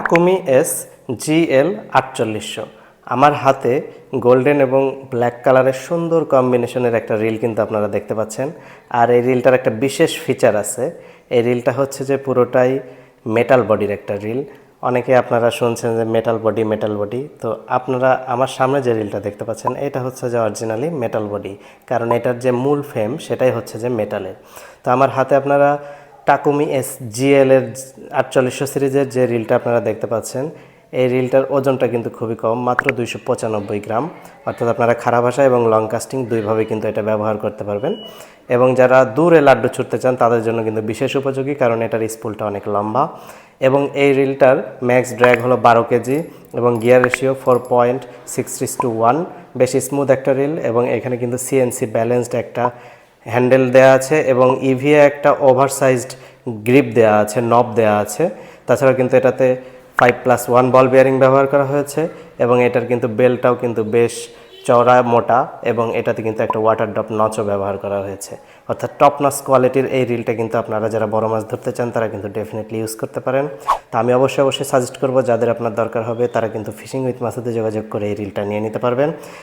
Takumi S GL আটচল্লিশশো। আমার হাতে গোল্ডেন এবং ব্ল্যাক কালারের সুন্দর কম্বিনেশনের একটা রিল কিন্তু আপনারা দেখতে পাচ্ছেন। আর এই রিলটার একটা বিশেষ ফিচার আছে। এই রিলটা হচ্ছে যে পুরোটাই মেটাল বডির একটা রিল। অনেকে আপনারা শুনছেন যে মেটাল বডি মেটাল বডি তো আপনারা আমার সামনে যে রিলটা দেখতে পাচ্ছেন, এটা হচ্ছে যে অরিজিনালি মেটাল বডি কারণ এটার যে মূল ফ্রেম সেটাই হচ্ছে যে মেটালের তো আমার হাতে আপনারা টাকুমি এস জিএল এর আটচল্লিশশো সিরিজের যে রিলটা আপনারা দেখতে পাচ্ছেন, এই রিলটার ওজনটা কিন্তু খুবই কম, মাত্র দুইশো পঁচানব্বই গ্রাম। অর্থাৎ আপনারা খারাপ ভাষা এবং লং কাস্টিং দুইভাবে কিন্তু এটা ব্যবহার করতে পারবেন। এবং যারা দূরে লাড্ডু ছুটতে চান, তাদের জন্য কিন্তু বিশেষ উপযোগী, কারণ এটার স্পুলটা অনেক লম্বা। এবং এই রিলটার ম্যাক্স ড্র্যাগ হলো বারো কেজি এবং gear ratio four point six two one বেশি স্মুথ একটা রিল এবং এখানে কিন্তু সিএনসি ব্যালেন্সড একটা হ্যান্ডেল দেওয়া আছে এবং ইভিএ একটা ওভারসাইজড গ্রিপ দেওয়া আছে, নব দেওয়া আছে। তাছাড়া কিন্তু এটাতে five plus one ball bearing ব্যবহার করা হয়েছে এবং এটার কিন্তু বেলটাও কিন্তু বেশ চওড়া, মোটা এবং এটাতে কিন্তু একটা ওয়াটার ড্রপ নচও ব্যবহার করা হয়েছে। অর্থাৎ টপ নচ কোয়ালিটির এই রিলটা কিন্তু আপনারা যারা বড় মাছ ধরতে চান, তারা কিন্তু ডেফিনেটলি ইউজ করতে পারেন। তো আমি অবশ্যই অবশ্যই সাজেস্ট করব, যাদের আপনার দরকার হবে, তারা কিন্তু ফিশিং উইথ মাছুতে যোগাযোগ করে এই রিলটা নিয়ে নিতে পারবেন।